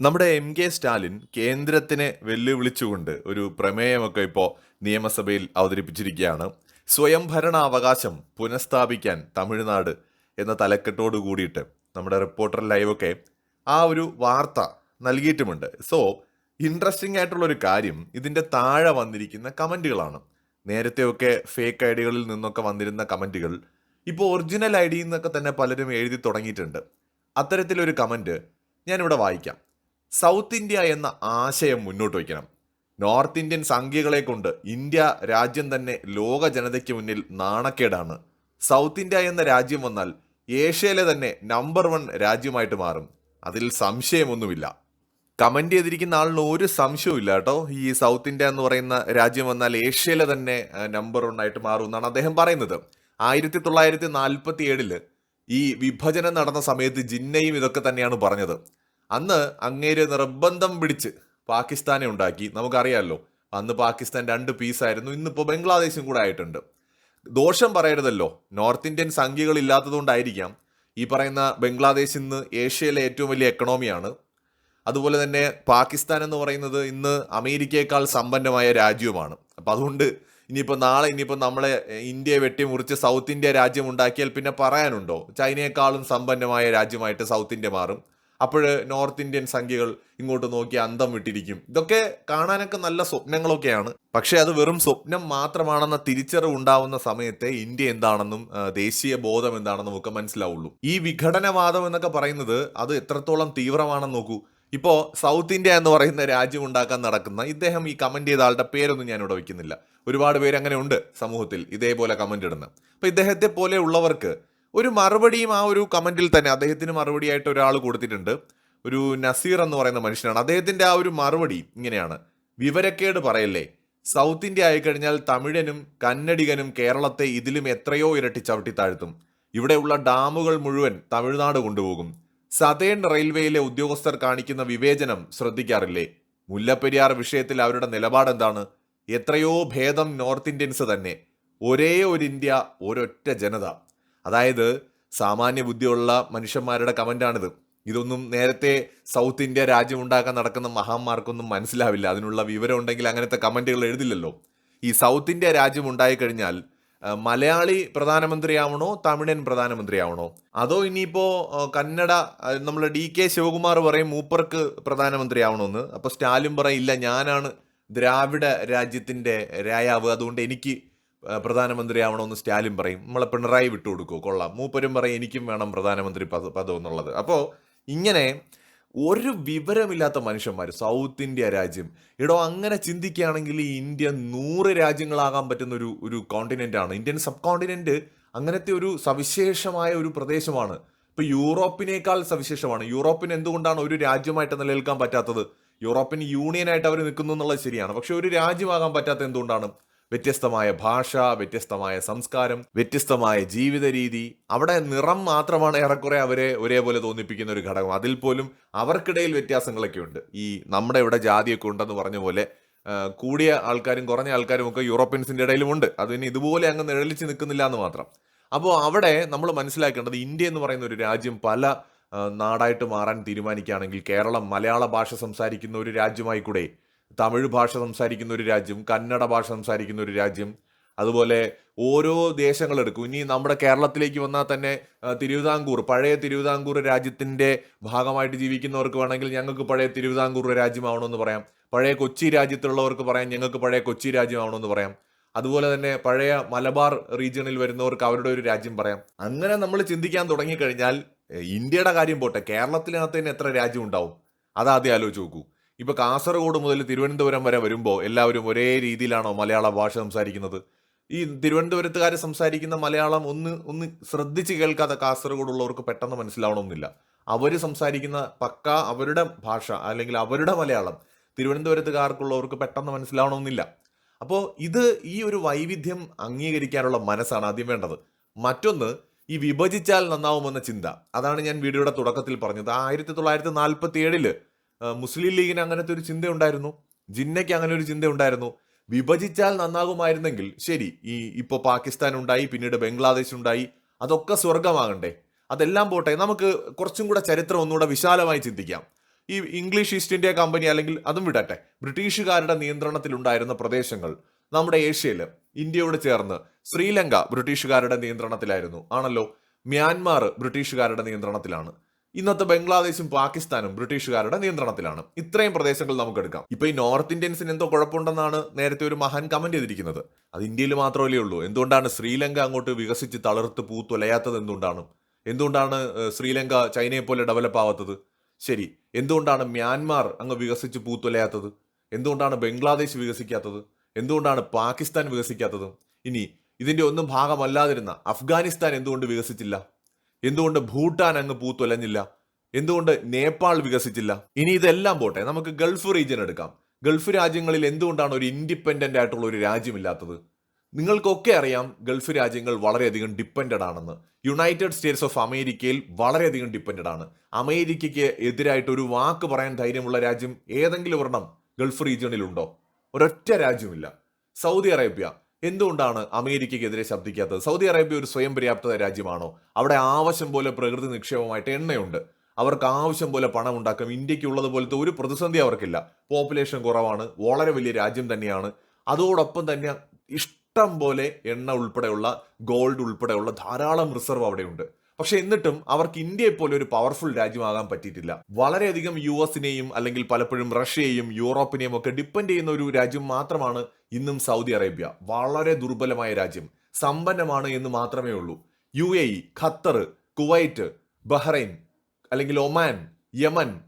നമ്മുടെ M K Stalin കേന്ദ്രത്തിനെ വെല്ലുവിളിച്ചുകൊണ്ട് ഒരു പ്രമേയമൊക്കെ ഇപ്പോൾ നിയമസഭയിൽ അവതരിപ്പിച്ചിരിക്കുകയാണ്. സ്വയംഭരണ അവകാശം പുനഃസ്ഥാപിക്കാൻ തമിഴ്നാട് എന്ന തലക്കെട്ടോട് കൂടിയിട്ട് നമ്മുടെ റിപ്പോർട്ടർ ലൈവൊക്കെ ആ ഒരു വാർത്ത നൽകിയിട്ടുമുണ്ട്. സോ ഇൻട്രസ്റ്റിംഗ് ആയിട്ടുള്ള ഒരു കാര്യം ഇതിന്റെ താഴെ വന്നിരിക്കുന്ന കമന്റുകളാണ്. നേരത്തെയൊക്കെ ഫേക്ക് ഐ ഡികളിൽ നിന്നൊക്കെ വന്നിരുന്ന കമന്റുകൾ ഇപ്പോൾ ഒറിജിനൽ ഐ ഡിയിൽ നിന്നൊക്കെ തന്നെ പലരും എഴുതി തുടങ്ങിയിട്ടുണ്ട്. അത്തരത്തിലൊരു കമന്റ് ഞാനിവിടെ വായിക്കാം. സൗത്ത് ഇന്ത്യ എന്ന ആശയം മുന്നോട്ട് വയ്ക്കണം. നോർത്ത് ഇന്ത്യൻ സംഖ്യകളെ കൊണ്ട് ഇന്ത്യ രാജ്യം തന്നെ ലോക ജനതയ്ക്ക് മുന്നിൽ നാണക്കേടാണ്. സൗത്ത് ഇന്ത്യ എന്ന രാജ്യം വന്നാൽ ഏഷ്യയിലെ തന്നെ നമ്പർ വൺ രാജ്യമായിട്ട് മാറും. അതിൽ സംശയമൊന്നുമില്ല. കമന്റ് ചെയ്തിരിക്കുന്ന ആളിന് ഒരു സംശയവും ഇല്ല കേട്ടോ. ഈ സൗത്ത് ഇന്ത്യ എന്ന് പറയുന്ന രാജ്യം വന്നാൽ ഏഷ്യയിലെ തന്നെ നമ്പർ വൺ ആയിട്ട് മാറും എന്നാണ് അദ്ദേഹം പറയുന്നത്. ആയിരത്തി തൊള്ളായിരത്തി നാൽപ്പത്തി ഏഴിൽ ഈ വിഭജനം നടന്ന സമയത്ത് ജിന്നയും ഇതൊക്കെ തന്നെയാണ് പറഞ്ഞത്. അന്ന് അങ്ങേര് നിർബന്ധം പിടിച്ച് പാകിസ്ഥാനെ ഉണ്ടാക്കി. നമുക്കറിയാമല്ലോ അന്ന് പാകിസ്ഥാൻ രണ്ട് പീസായിരുന്നു ഇന്നിപ്പോൾ ബംഗ്ലാദേശും കൂടെ ആയിട്ടുണ്ട്. ദോഷം പറയരുതല്ലോ നോർത്ത് ഇന്ത്യൻ സംഖ്യകൾ ഇല്ലാത്തതുകൊണ്ടായിരിക്കാം ഈ പറയുന്ന ബംഗ്ലാദേശ് ഇന്ന് ഏഷ്യയിലെ ഏറ്റവും വലിയ എക്കണോമിയാണ് അതുപോലെ തന്നെ പാകിസ്ഥാൻ എന്ന് പറയുന്നത് ഇന്ന് അമേരിക്കയേക്കാൾ സമ്പന്നമായ രാജ്യവുമാണ്. അപ്പം അതുകൊണ്ട് ഇനിയിപ്പോൾ നാളെ ഇനിയിപ്പോൾ നമ്മളെ ഇന്ത്യയെ വെട്ടിമുറിച്ച് സൗത്ത് ഇന്ത്യ രാജ്യം ഉണ്ടാക്കിയാൽ പിന്നെ പറയാനുണ്ടോ? ചൈനയെക്കാളും സമ്പന്നമായ രാജ്യമായിട്ട് സൗത്ത് ഇന്ത്യ മാറും. അപ്പോൾ നോർത്ത് ഇന്ത്യൻ സംഖ്യകൾ ഇങ്ങോട്ട് നോക്കി അന്തം വിട്ടിരിക്കും. ഇതൊക്കെ കാണാനൊക്കെ നല്ല സ്വപ്നങ്ങളൊക്കെയാണ്. പക്ഷേ അത് വെറും സ്വപ്നം മാത്രമാണെന്ന തിരിച്ചറിവ് ഉണ്ടാവുന്ന സമയത്തെ ഇന്ത്യ എന്താണെന്നും ദേശീയ ബോധം എന്താണെന്നും ഒക്കെ മനസ്സിലാവുള്ളൂ. ഈ വിഘടനവാദം എന്നൊക്കെ പറയുന്നത് അത് എത്രത്തോളം തീവ്രമാണെന്ന് നോക്കൂ. ഇപ്പോൾ സൗത്ത് ഇന്ത്യ എന്ന് പറയുന്ന രാജ്യം ഉണ്ടാക്കാൻ നടക്കുന്ന ഇദ്ദേഹം ഈ കമന്റ് ചെയ്ത ആളുടെ പേരൊന്നും ഞാൻ ഇവിടെ വയ്ക്കുന്നില്ല. ഒരുപാട് പേര് അങ്ങനെ ഉണ്ട് സമൂഹത്തിൽ ഇതേപോലെ കമന്റ് ഇടുന്ന. അപ്പോൾ ഇദ്ദേഹത്തെ പോലെ ഉള്ളവർക്ക് ഒരു മറുപടിയും ആ ഒരു കമന്റിൽ തന്നെ അദ്ദേഹത്തിന് മറുപടിയായിട്ട് ഒരാൾ കൊടുത്തിട്ടുണ്ട്. ഒരു നസീർ എന്ന് പറയുന്ന മനുഷ്യനാണ്. അദ്ദേഹത്തിന്റെ ആ ഒരു മറുപടി ഇങ്ങനെയാണ്. വിവരക്കേട് പറയല്ലേ? സൗത്ത് ഇന്ത്യ ആയിക്കഴിഞ്ഞാൽ തമിഴനും കന്നഡികനും കേരളത്തെ ഇതിലും എത്രയോ ഇരട്ടി ചവിട്ടി താഴ്ത്തും. ഇവിടെയുള്ള ഡാമുകൾ മുഴുവൻ തമിഴ്നാട് കൊണ്ടുപോകും. സതേൺ റെയിൽവേയിലെ ഉദ്യോഗസ്ഥർ കാണിക്കുന്ന വിവേചനം ശ്രദ്ധിക്കാറില്ലേ? മുല്ലപ്പെരിയാർ വിഷയത്തിൽ അവരുടെ നിലപാടെന്താണ്? എത്രയോ ഭേദം നോർത്ത് ഇന്ത്യൻസ് തന്നെ. ഒരേ ഒരു ഇന്ത്യ ഒരൊറ്റ ജനത. അതായത് സാമാന്യ ബുദ്ധിയുള്ള മനുഷ്യന്മാരുടെ കമന്റാണിത് ഇതൊന്നും നേരത്തെ സൗത്ത് ഇന്ത്യ രാജ്യം ഉണ്ടാക്കാൻ നടക്കുന്ന മഹാന്മാർക്കൊന്നും മനസ്സിലാവില്ല. അതിനുള്ള വിവരം ഉണ്ടെങ്കിൽ അങ്ങനത്തെ കമന്റുകൾ എഴുതില്ലല്ലോ. ഈ സൗത്ത് ഇന്ത്യ രാജ്യം ഉണ്ടായിക്കഴിഞ്ഞാൽ മലയാളി പ്രധാനമന്ത്രിയാവണോ തമിഴൻ പ്രധാനമന്ത്രിയാവണോ? അതോ ഇനിയിപ്പോൾ കന്നഡ നമ്മൾ ഡി കെ ശിവകുമാർ പറയും മൂപ്പർക്ക് പ്രധാനമന്ത്രിയാവണമെന്ന് അപ്പോൾ സ്റ്റാലിൻ പറയും ഇല്ല ഞാനാണ് ദ്രാവിഡ രാജ്യത്തിന്റെ രായാവ്. അതുകൊണ്ട് എനിക്ക് പ്രധാനമന്ത്രിയാവണമെന്ന് സ്റ്റാലിൻ പറയും. നമ്മളെ പിണറായി വിട്ടു വിട്ടുകൊടുക്കുമോ കൊള്ളാം. മൂപ്പരും പറയും എനിക്കും വേണം പ്രധാനമന്ത്രി പദ പദം എന്നുള്ളത്. അപ്പോൾ ഇങ്ങനെ ഒരു വിവരമില്ലാത്ത മനുഷ്യന്മാർ സൗത്ത് ഇന്ത്യ രാജ്യം. ഇടോ അങ്ങനെ ചിന്തിക്കുകയാണെങ്കിൽ ഇന്ത്യ നൂറ് രാജ്യങ്ങളാകാൻ പറ്റുന്ന ഒരു ഒരു കോണ്ടിനെന്റ് ആണ്. ഇന്ത്യൻ സബ് കോണ്ടിനെന്റ് അങ്ങനത്തെ ഒരു സവിശേഷമായ ഒരു പ്രദേശമാണ്. ഇപ്പോൾ യൂറോപ്പിനേക്കാൾ സവിശേഷമാണ്. യൂറോപ്പിന് എന്തുകൊണ്ടാണ് ഒരു രാജ്യമായിട്ട് നിലനിൽക്കാൻ പറ്റാത്തത്? യൂറോപ്യൻ യൂണിയനായിട്ട് അവർ നിൽക്കുന്നു എന്നുള്ളത് ശരിയാണ്. പക്ഷേ ഒരു രാജ്യമാകാൻ പറ്റാത്ത എന്തുകൊണ്ടാണ്? വ്യത്യസ്തമായ ഭാഷ വ്യത്യസ്തമായ സംസ്കാരം വ്യത്യസ്തമായ ജീവിത രീതി അവിടെ നിറം മാത്രമാണ് ഏറെക്കുറെ അവരെ ഒരേപോലെ തോന്നിപ്പിക്കുന്ന ഒരു ഘടകം. അതിൽ പോലും അവർക്കിടയിൽ വ്യത്യാസങ്ങളൊക്കെ ഉണ്ട്. ഈ നമ്മുടെ ഇവിടെ ജാതിയൊക്കെ ഉണ്ടെന്ന് പറഞ്ഞ പോലെ കൂടിയ ആൾക്കാരും കുറഞ്ഞ ആൾക്കാരും ഒക്കെ യൂറോപ്യൻസിന്റെ ഇടയിലുമുണ്ട് അതിന് ഇതുപോലെ അങ്ങ് നിഴലിച്ച് നിൽക്കുന്നില്ല എന്ന് മാത്രം. അപ്പോൾ അവിടെ നമ്മൾ മനസ്സിലാക്കേണ്ടത് ഇന്ത്യ എന്ന് പറയുന്ന ഒരു രാജ്യം പല നാടായിട്ട് മാറാൻ തീരുമാനിക്കുകയാണെങ്കിൽ കേരളം മലയാള ഭാഷ സംസാരിക്കുന്ന ഒരു രാജ്യമായി കൂടെ തമിഴ് ഭാഷ സംസാരിക്കുന്ന ഒരു രാജ്യം കന്നഡ ഭാഷ സംസാരിക്കുന്ന ഒരു രാജ്യം അതുപോലെ ഓരോ ദേശങ്ങളെടുക്കും ഇനി നമ്മുടെ കേരളത്തിലേക്ക് വന്നാൽ തന്നെ തിരുവിതാംകൂർ പഴയ തിരുവിതാംകൂർ രാജ്യത്തിന്റെ ഭാഗമായിട്ട് ജീവിക്കുന്നവർക്ക് വേണമെങ്കിൽ ഞങ്ങൾക്ക് പഴയ തിരുവിതാംകൂർ രാജ്യമാവണമെന്ന് പറയാം. പഴയ കൊച്ചി രാജ്യത്തുള്ളവർക്ക് പറയാം ഞങ്ങൾക്ക് പഴയ കൊച്ചി രാജ്യമാവണമെന്ന് പറയാം. അതുപോലെ തന്നെ പഴയ മലബാർ റീജിയണിൽ വരുന്നവർക്ക് അവരുടെ ഒരു രാജ്യം പറയാം. അങ്ങനെ നമ്മൾ ചിന്തിക്കാൻ തുടങ്ങിക്കഴിഞ്ഞാൽ ഇന്ത്യയുടെ കാര്യം പോട്ടെ കേരളത്തിനകത്ത് തന്നെ എത്ര രാജ്യം ഉണ്ടാവും? അതാദ്യം ആലോചിച്ച് നോക്കൂ. ഇപ്പൊ കാസർഗോഡ് മുതൽ തിരുവനന്തപുരം വരെ വരുമ്പോൾ എല്ലാവരും ഒരേ രീതിയിലാണോ മലയാള ഭാഷ സംസാരിക്കുന്നത്? ഈ തിരുവനന്തപുരത്തുകാർ സംസാരിക്കുന്ന മലയാളം ഒന്ന് ഒന്ന് ശ്രദ്ധിച്ച് കേൾക്കാതെ കാസർഗോഡുള്ളവർക്ക് പെട്ടെന്ന് മനസ്സിലാവണമെന്നില്ല. അവർ സംസാരിക്കുന്ന പക്ക അവരുടെ ഭാഷ അല്ലെങ്കിൽ അവരുടെ മലയാളം തിരുവനന്തപുരത്തുകാർക്കുള്ളവർക്ക് പെട്ടെന്ന് മനസ്സിലാവണമെന്നില്ല. അപ്പോൾ ഇത് ഈ ഒരു വൈവിധ്യം അംഗീകരിക്കാനുള്ള മനസ്സാണ് ആദ്യം വേണ്ടത്. മറ്റൊന്ന് ഈ വിഭജിച്ചാൽ നന്നാവുമെന്ന ചിന്ത. അതാണ് ഞാൻ വീഡിയോയുടെ തുടക്കത്തിൽ പറഞ്ഞത്. ആയിരത്തി തൊള്ളായിരത്തി നാൽപ്പത്തി ഏഴിൽ മുസ്ലിം ലീഗിന് അങ്ങനത്തെ ഒരു ചിന്തയുണ്ടായിരുന്നു. ജിന്നയ്ക്ക് അങ്ങനെ ഒരു ചിന്തയുണ്ടായിരുന്നു. വിഭജിച്ചാൽ നന്നാകുമായിരുന്നെങ്കിൽ ശരി ഈ ഇപ്പോൾ പാകിസ്ഥാൻ ഉണ്ടായി പിന്നീട് ബംഗ്ലാദേശ് ഉണ്ടായി അതൊക്കെ സ്വർഗമാകണ്ടേ അതെല്ലാം പോട്ടെ നമുക്ക് കുറച്ചും കൂടെ ചരിത്രം ഒന്നുകൂടെ വിശാലമായി ചിന്തിക്കാം. ഈ ഇംഗ്ലീഷ് ഈസ്റ്റ് ഇന്ത്യ കമ്പനി അല്ലെങ്കിൽ അതും വിടട്ടെ ബ്രിട്ടീഷുകാരുടെ നിയന്ത്രണത്തിലുണ്ടായിരുന്ന പ്രദേശങ്ങൾ നമ്മുടെ ഏഷ്യയിൽ ഇന്ത്യയോട് ചേർന്ന് ശ്രീലങ്ക ബ്രിട്ടീഷുകാരുടെ നിയന്ത്രണത്തിലായിരുന്നു. ആണല്ലോ മ്യാൻമാർ ബ്രിട്ടീഷുകാരുടെ നിയന്ത്രണത്തിലാണ്. ഇന്നത്തെ ബംഗ്ലാദേശും പാകിസ്ഥാനും ബ്രിട്ടീഷുകാരുടെ നിയന്ത്രണത്തിലാണ്. ഇത്രയും പ്രദേശങ്ങൾ നമുക്ക് എടുക്കാം ഇപ്പൊ ഈ നോർത്ത് ഇന്ത്യൻസിന് എന്തോ കുഴപ്പമുണ്ടെന്നാണ് നേരത്തെ ഒരു മഹാൻ കമന്റ് ചെയ്തിരിക്കുന്നത്. അത് ഇന്ത്യയിൽ മാത്രമല്ലേ ഉള്ളൂ. എന്തുകൊണ്ടാണ് ശ്രീലങ്ക അങ്ങോട്ട് വികസിച്ച് തളർത്ത് പൂത്തൊലയാത്തത് എന്തുകൊണ്ടാണ്? എന്തുകൊണ്ടാണ് ശ്രീലങ്ക ചൈനയെ പോലെ ഡെവലപ്പ് ആവാത്തത്? ശരി എന്തുകൊണ്ടാണ് മ്യാൻമാർ അങ്ങ് വികസിച്ച് പൂത്തൊലയാത്തത് എന്തുകൊണ്ടാണ് ബംഗ്ലാദേശ് വികസിക്കാത്തത്? എന്തുകൊണ്ടാണ് പാകിസ്ഥാൻ വികസിക്കാത്തത്? ഇനി ഇതിന്റെ ഒന്നും ഭാഗമല്ലാതിരുന്ന അഫ്ഗാനിസ്ഥാൻ എന്തുകൊണ്ട് വികസിച്ചില്ല? എന്തുകൊണ്ട് ഭൂട്ടാൻ അങ്ങ് പൂത്തൊലഞ്ഞില്ല? എന്തുകൊണ്ട് നേപ്പാൾ വികസിച്ചില്ല? ഇനി ഇതെല്ലാം പോട്ടെ നമുക്ക് ഗൾഫ് റീജിയൻ എടുക്കാം. ഗൾഫ് രാജ്യങ്ങളിൽ എന്തുകൊണ്ടാണ് ഒരു ഇൻഡിപെൻഡന്റ് ആയിട്ടുള്ള ഒരു രാജ്യമില്ലാത്തത്? നിങ്ങൾക്കൊക്കെ അറിയാം ഗൾഫ് രാജ്യങ്ങൾ വളരെയധികം ഡിപ്പെൻഡഡ് ആണെന്ന്. യുണൈറ്റഡ് സ്റ്റേറ്റ്സ് ഓഫ് അമേരിക്കയിൽ വളരെയധികം ഡിപ്പെൻഡഡ് ആണ്. അമേരിക്കയ്ക്ക് എതിരായിട്ട് ഒരു വാക്ക് പറയാൻ ധൈര്യമുള്ള രാജ്യം ഏതെങ്കിലും ഒരെണ്ണം ഗൾഫ് റീജിയണിലുണ്ടോ ഒരൊറ്റ രാജ്യമില്ല സൗദി അറേബ്യ എന്തുകൊണ്ടാണ് അമേരിക്കയ്ക്കെതിരെ ശബ്ദിക്കാത്തത്? സൗദി അറേബ്യ ഒരു സ്വയം പര്യാപ്ത രാജ്യമാണോ? അവിടെ ആവശ്യം പോലെ പ്രകൃതി നിക്ഷേപമായിട്ട് എണ്ണയുണ്ട്. അവർക്ക് ആവശ്യം പോലെ പണം ഉണ്ടാക്കും ഇന്ത്യയ്ക്ക് ഉള്ളതുപോലത്തെ ഒരു പ്രതിസന്ധി അവർക്കില്ല. പോപ്പുലേഷൻ കുറവാണ് വളരെ വലിയ രാജ്യം തന്നെയാണ്. അതോടൊപ്പം തന്നെ ഇഷ്ടം പോലെ എണ്ണ ഉൾപ്പെടെയുള്ള ഗോൾഡ് ഉൾപ്പെടെയുള്ള ധാരാളം റിസർവ് അവിടെയുണ്ട്. പക്ഷെ എന്നിട്ടും അവർക്ക് ഇന്ത്യയെ പോലെ ഒരു പവർഫുൾ രാജ്യമാകാൻ പറ്റിയിട്ടില്ല. വളരെയധികം യു എസിനെയും അല്ലെങ്കിൽ പലപ്പോഴും റഷ്യയെയും യൂറോപ്പിനെയും ഒക്കെ ഡിപ്പെൻഡ് ചെയ്യുന്ന ഒരു രാജ്യം മാത്രമാണ് ഇന്നും സൗദി അറേബ്യ. വളരെ ദുർബലമായ രാജ്യം. സമ്പന്നമാണ് എന്ന് മാത്രമേ ഉള്ളൂ. U A E Qatar Kuwait Bahrain അല്ലെങ്കിൽ ഒമാൻ യമൻ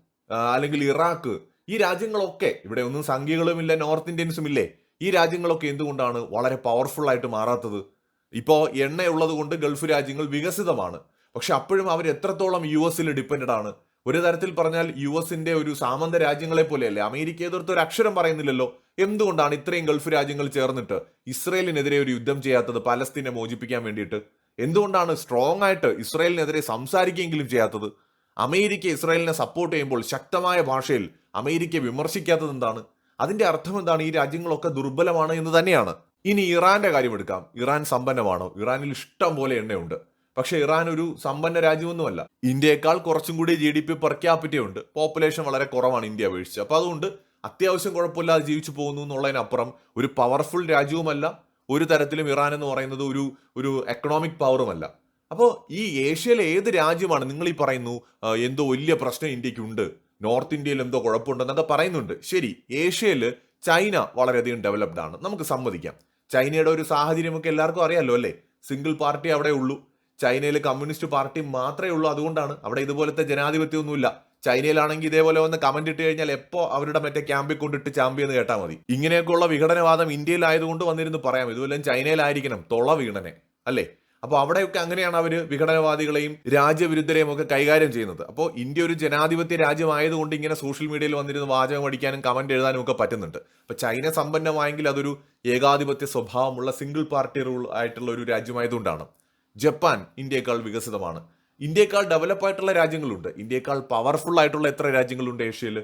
അല്ലെങ്കിൽ ഇറാഖ് ഈ രാജ്യങ്ങളൊക്കെ ഇവിടെ ഒന്നും സംഖ്യകളുമില്ല നോർത്ത് ഇന്ത്യൻസും ഇല്ലേ ഈ രാജ്യങ്ങളൊക്കെ എന്തുകൊണ്ടാണ് വളരെ പവർഫുൾ ആയിട്ട് മാറാത്തത്? ഇപ്പോൾ എണ്ണയുള്ളത് കൊണ്ട് ഗൾഫ് രാജ്യങ്ങൾ വികസിതമാണ്. പക്ഷെ അപ്പോഴും അവർ എത്രത്തോളം യു എസിൽ ഡിപ്പെൻഡഡ് ആണ്. ഒരു തരത്തിൽ പറഞ്ഞാൽ യു എസിന്റെ ഒരു സാമന്ത രാജ്യങ്ങളെ പോലെയല്ലേ. അമേരിക്ക എതിർത്ത് ഒരു അക്ഷരം പറയുന്നില്ലല്ലോ. എന്തുകൊണ്ടാണ് ഇത്രയും ഗൾഫ് രാജ്യങ്ങൾ ചേർന്നിട്ട് ഇസ്രയേലിനെതിരെ ഒരു യുദ്ധം ചെയ്യാത്തത് പലസ്തീനെ മോചിപ്പിക്കാൻ വേണ്ടിയിട്ട്? എന്തുകൊണ്ടാണ് സ്ട്രോങ് ആയിട്ട് ഇസ്രയേലിനെതിരെ സംസാരിക്കുകയെങ്കിലും ചെയ്യാത്തത്? അമേരിക്ക ഇസ്രായേലിനെ സപ്പോർട്ട് ചെയ്യുമ്പോൾ ശക്തമായ ഭാഷയിൽ അമേരിക്ക വിമർശിക്കാത്തത് എന്താണ്? അതിന്റെ അർത്ഥം എന്താണ്? ഈ രാജ്യങ്ങളൊക്കെ ദുർബലമാണ് എന്ന് തന്നെയാണ്. ഇനി ഇറാന്റെ കാര്യം എടുക്കാം. ഇറാൻ സമ്പന്നമാണോ. ഇറാനിൽ ഇഷ്ടം പോലെ എണ്ണയുണ്ട്. പക്ഷെ ഇറാൻ ഒരു സമ്പന്ന രാജ്യമൊന്നുമല്ല. ഇന്ത്യയെക്കാൾ കുറച്ചും കൂടി G D P per capita ഉണ്ട്. പോപ്പുലേഷൻ വളരെ കുറവാണ് ഇന്ത്യ അപേക്ഷിച്ച്. അപ്പോൾ അതുകൊണ്ട് അത്യാവശ്യം കുഴപ്പമില്ലാതെ ജീവിച്ചു പോകുന്നു എന്നുള്ളതിനപ്പുറം ഒരു പവർഫുൾ രാജ്യവുമല്ല. ഒരു തരത്തിലും ഇറാൻ എന്ന് പറയുന്നത് ഒരു ഒരു എക്കണോമിക് പവറുമല്ല അപ്പോൾ ഈ ഏഷ്യയിലെ ഏത് രാജ്യമാണ് നിങ്ങൾ ഈ പറയുന്നു എന്തോ വലിയ പ്രശ്നം ഇന്ത്യക്കുണ്ട്? നോർത്ത് ഇന്ത്യയിൽ എന്തോ കുഴപ്പമുണ്ടെന്നൊക്കെ പറയുന്നുണ്ട്. ശരി ഏഷ്യയിൽ ചൈന വളരെയധികം ഡെവലപ്ഡ് ആണ്. നമുക്ക് സമ്മതിക്കാം. ചൈനയുടെ ഒരു സാഹചര്യമൊക്കെ എല്ലാവർക്കും അറിയാമല്ലോ അല്ലേ? സിംഗിൾ പാർട്ടി അവിടെ ഉള്ളൂ. ചൈനയിൽ കമ്മ്യൂണിസ്റ്റ് പാർട്ടി മാത്രമേ ഉള്ളൂ അതുകൊണ്ടാണ്. അവിടെ ഇതുപോലത്തെ ജനാധിപത്യമൊന്നുമില്ല. ചൈനയിലാണെങ്കിൽ ഇതേപോലെ വന്ന് കമന്റ് ഇട്ട് കഴിഞ്ഞാൽ എപ്പോ അവരുടെ മറ്റേ ക്യാമ്പിൽ കൊണ്ടിട്ട് ചാമ്പ്യെന്ന് കേട്ടാൽ മതി. ഇങ്ങനെയൊക്കെയുള്ള വിഘടനവാദം ഇന്ത്യയിലായതുകൊണ്ട് വന്നിരുന്ന് പറയാം. ഇതുവല്ലം ചൈനയിലായിരിക്കണം. തൊള വീണനെ. അല്ലേ? അപ്പോൾ അവിടെയൊക്കെ അങ്ങനെയാണ് അവർ വിഘടനവാദികളെയും രാജ്യവിരുദ്ധരെയും ഒക്കെ കൈകാര്യം ചെയ്യുന്നത്. അപ്പോൾ ഇന്ത്യ ഒരു ജനാധിപത്യ രാജ്യമായതുകൊണ്ട് ഇങ്ങനെ സോഷ്യൽ മീഡിയയിൽ വന്നിരുന്ന് വാചകം അടിക്കാനും കമന്റ് എഴുതാനും ഒക്കെ പറ്റുന്നുണ്ട്. അപ്പോൾ ചൈന സമ്പന്നമായെങ്കിൽ അതൊരു ഏകാധിപത്യ സ്വഭാവമുള്ള സിംഗിൾ പാർട്ടി റൂൾ ആയിട്ടുള്ള ഒരു രാജ്യമായതുകൊണ്ടാണ്. ജപ്പാൻ ഇന്ത്യയെക്കാൾ വികസിതമാണ്. ഇന്ത്യയെക്കാൾ ഡെവലപ്പ് ആയിട്ടുള്ള രാജ്യങ്ങളുണ്ട്. ഇന്ത്യയെക്കാൾ പവർഫുൾ ആയിട്ടുള്ള എത്ര രാജ്യങ്ങളുണ്ട് ഏഷ്യയിൽ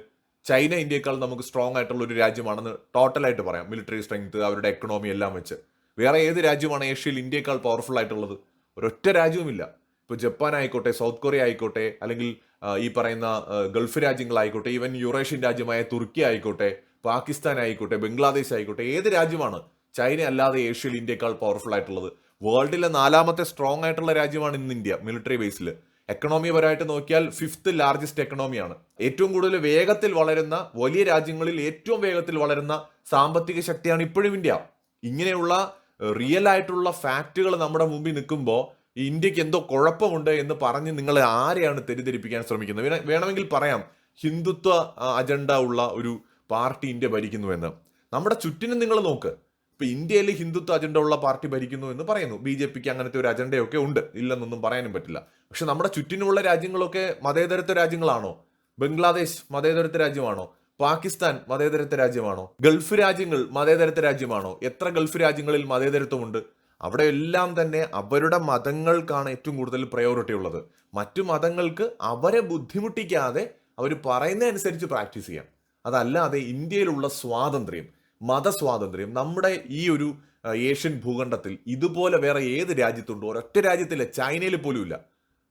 ചൈന ഇന്ത്യയെക്കാൾ നമുക്ക് സ്ട്രോങ് ആയിട്ടുള്ള ഒരു രാജ്യമാണെന്ന് ടോട്ടലായിട്ട് പറയാം. മിലിറ്ററി സ്ട്രെങ്ത് അവരുടെ എക്കണോമി എല്ലാം വെച്ച്. വേറെ ഏത് രാജ്യമാണ് ഏഷ്യയിൽ ഇന്ത്യയെക്കാൾ പവർഫുൾ ആയിട്ടുള്ളത്? ഒരൊറ്റ രാജ്യവുമില്ല. ഇപ്പോൾ ജപ്പാൻ ആയിക്കോട്ടെ സൗത്ത് കൊറിയ ആയിക്കോട്ടെ അല്ലെങ്കിൽ ഈ പറയുന്ന ഗൾഫ് രാജ്യങ്ങളായിക്കോട്ടെ ഈവൻ യൂറേഷ്യൻ രാജ്യമായ തുർക്കി ആയിക്കോട്ടെ പാകിസ്ഥാൻ ആയിക്കോട്ടെ ബംഗ്ലാദേശ് ആയിക്കോട്ടെ ഏത് രാജ്യമാണ് ചൈന അല്ലാതെ ഏഷ്യയിൽ ഇന്ത്യയെക്കാൾ പവർഫുൾ ആയിട്ടുള്ളത്? വേൾഡിലെ നാലാമത്തെ സ്ട്രോങ് ആയിട്ടുള്ള രാജ്യമാണ് ഇന്ന് ഇന്ത്യ മിലിറ്ററി ബേസിൽ എക്കണോമി പരമായിട്ട് നോക്കിയാൽ ഫിഫ്ത്ത് ലാർജസ്റ്റ് എക്കണോമിയാണ് ഏറ്റവും കൂടുതൽ വേഗത്തിൽ വളരുന്ന വലിയ രാജ്യങ്ങളിൽ ഏറ്റവും വേഗത്തിൽ വളരുന്ന സാമ്പത്തിക ശക്തിയാണ് ഇപ്പോഴും ഇന്ത്യ. ഇങ്ങനെയുള്ള റിയൽ ആയിട്ടുള്ള ഫാക്റ്റുകൾ നമ്മുടെ മുമ്പിൽ നിൽക്കുമ്പോൾ ഈ ഇന്ത്യയ്ക്ക് എന്തോ കുഴപ്പമുണ്ട് എന്ന് പറഞ്ഞ് നിങ്ങൾ ആരെയാണ് തെറ്റിദ്ധരിപ്പിക്കാൻ ശ്രമിക്കുന്നത്? വേണമെങ്കിൽ പറയാം ഹിന്ദുത്വ അജണ്ട ഉള്ള ഒരു പാർട്ടി ഇന്ത്യ ഭരിക്കുന്നുവെന്ന്. നമ്മുടെ ചുറ്റിനും നിങ്ങൾ നോക്ക്. ഇപ്പൊ ഇന്ത്യയിൽ ഹിന്ദുത്വ അജണ്ട ഉള്ള പാർട്ടി ഭരിക്കുന്നു എന്ന് പറയുന്നു. ബി ജെ പിക്ക് അങ്ങനത്തെ ഒരു അജണ്ടയൊക്കെ ഉണ്ട്. ഇല്ലെന്നൊന്നും പറയാനും പറ്റില്ല. പക്ഷെ നമ്മുടെ ചുറ്റിനുമുള്ള രാജ്യങ്ങളൊക്കെ മതേതരത്വ രാജ്യങ്ങളാണോ? ബംഗ്ലാദേശ് മതേതരത്വ രാജ്യമാണോ? പാകിസ്ഥാൻ മതേതരത്വ രാജ്യമാണോ? ഗൾഫ് രാജ്യങ്ങൾ മതേതരത്വ രാജ്യമാണോ? എത്ര ഗൾഫ് രാജ്യങ്ങളിൽ മതേതരത്വമുണ്ട്? അവിടെ എല്ലാം തന്നെ അവരുടെ മതങ്ങൾക്കാണ് ഏറ്റവും കൂടുതൽ പ്രയോറിറ്റി ഉള്ളത്. മറ്റു മതങ്ങൾക്ക് അവരെ ബുദ്ധിമുട്ടിക്കാതെ അവർ പറയുന്നതനുസരിച്ച് പ്രാക്ടീസ് ചെയ്യാം. അതല്ലാതെ ഇന്ത്യയിലുള്ള സ്വാതന്ത്ര്യം മതസ്വാതന്ത്ര്യം നമ്മുടെ ഈ ഒരു ഏഷ്യൻ ഭൂഖണ്ഡത്തിൽ ഇതുപോലെ വേറെ ഏത് രാജ്യത്തുണ്ടോ ഒരൊറ്റ രാജ്യത്തില്ല ചൈനയിൽ പോലും ഇല്ല.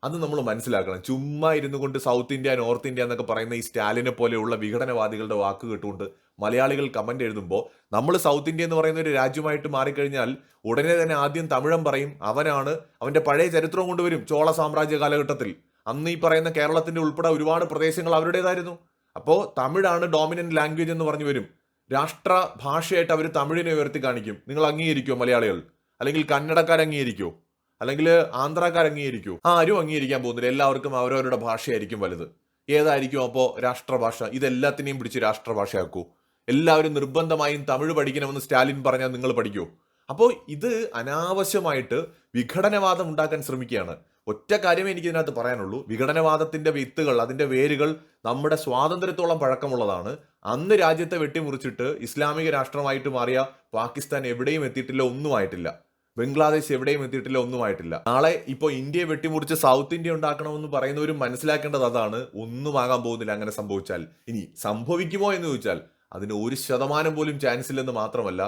അത് നമ്മൾ മനസ്സിലാക്കണം. ചുമ്മാ ഇരുന്നു കൊണ്ട് സൗത്ത് ഇന്ത്യ നോർത്ത് ഇന്ത്യ എന്നൊക്കെ പറയുന്ന ഈ സ്റ്റാലിനെ പോലെയുള്ള വിഘടനവാദികളുടെ വാക്ക് കേട്ടുകൊണ്ട് മലയാളികൾ കമന്റ് എഴുതുമ്പോൾ നമ്മൾ സൗത്ത് ഇന്ത്യ എന്ന് പറയുന്ന ഒരു രാജ്യമായിട്ട് മാറിക്കഴിഞ്ഞാൽ ഉടനെ തന്നെ ആദ്യം തമിഴൻ പറയും അവനാണ് അവന്റെ പഴയ ചരിത്രം കൊണ്ടുവരും ചോള സാമ്രാജ്യ കാലഘട്ടത്തിൽ. അന്ന് ഈ പറയുന്ന കേരളത്തിന്റെ ഉൾപ്പെടെ ഒരുപാട് പ്രദേശങ്ങൾ അവരുടേതായിരുന്നു. അപ്പോൾ തമിഴാണ് ഡോമിനന്റ് ലാംഗ്വേജ് എന്ന് പറഞ്ഞു വരും. രാഷ്ട്ര ഭാഷയായിട്ട് അവർ തമിഴിനെ ഉയർത്തി കാണിക്കും. നിങ്ങൾ അംഗീകരിക്കുമോ മലയാളികൾ? അല്ലെങ്കിൽ കന്നഡക്കാർ അംഗീകരിക്കുമോ അല്ലെങ്കിൽ ആന്ധ്രാക്കാർ അംഗീകരിക്കുമോ ആരും അംഗീകരിക്കാൻ പോകുന്നില്ല. എല്ലാവർക്കും അവരവരുടെ ഭാഷയായിരിക്കും വലുത്. ഏതായിരിക്കും അപ്പോൾ രാഷ്ട്രഭാഷ? ഇതെല്ലാത്തിനെയും പിടിച്ച് രാഷ്ട്രഭാഷയാക്കൂ. എല്ലാവരും നിർബന്ധമായും തമിഴ് പഠിക്കണമെന്ന് സ്റ്റാലിൻ പറഞ്ഞാൽ നിങ്ങൾ പഠിക്കൂ. അപ്പോൾ ഇത് അനാവശ്യമായിട്ട് വിഘടനവാദം ഉണ്ടാക്കാൻ ശ്രമിക്കുകയാണ്. ഒറ്റ കാര്യം എനിക്കിതിനകത്ത് പറയാനുള്ളൂ. വിഘടനവാദത്തിന്റെ വിത്തുകൾ അതിന്റെ വേരുകൾ നമ്മുടെ സ്വാതന്ത്ര്യത്തോളം പഴക്കമുള്ളതാണ്. അന്ന് രാജ്യത്തെ വെട്ടിമുറിച്ചിട്ട് ഇസ്ലാമിക രാഷ്ട്രമായിട്ട് മാറിയ പാകിസ്ഥാൻ എവിടെയും എത്തിയിട്ടില്ല ഒന്നുമായിട്ടില്ല ബംഗ്ലാദേശ് എവിടെയും എത്തിയിട്ടില്ല ഒന്നുമായിട്ടില്ല നാളെ ഇപ്പോൾ ഇന്ത്യയെ വെട്ടിമുറിച്ച് സൗത്ത് ഇന്ത്യ ഉണ്ടാക്കണമെന്ന് പറയുന്നവരും മനസ്സിലാക്കേണ്ടത് അതാണ്. ഒന്നും ആകാൻ പോകുന്നില്ല അങ്ങനെ സംഭവിച്ചാൽ. ഇനി സംഭവിക്കുമോ എന്ന് ചോദിച്ചാൽ അതിന് ഒരു ശതമാനം പോലും ചാൻസ് ഇല്ലെന്ന് മാത്രമല്ല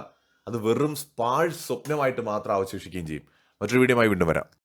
അത് വെറും സ്പാഴ് സ്വപ്നമായിട്ട് മാത്രം അവശേഷിക്കുകയും ചെയ്യും. മറ്റൊരു വീഡിയോയുമായി വീണ്ടും വരാം.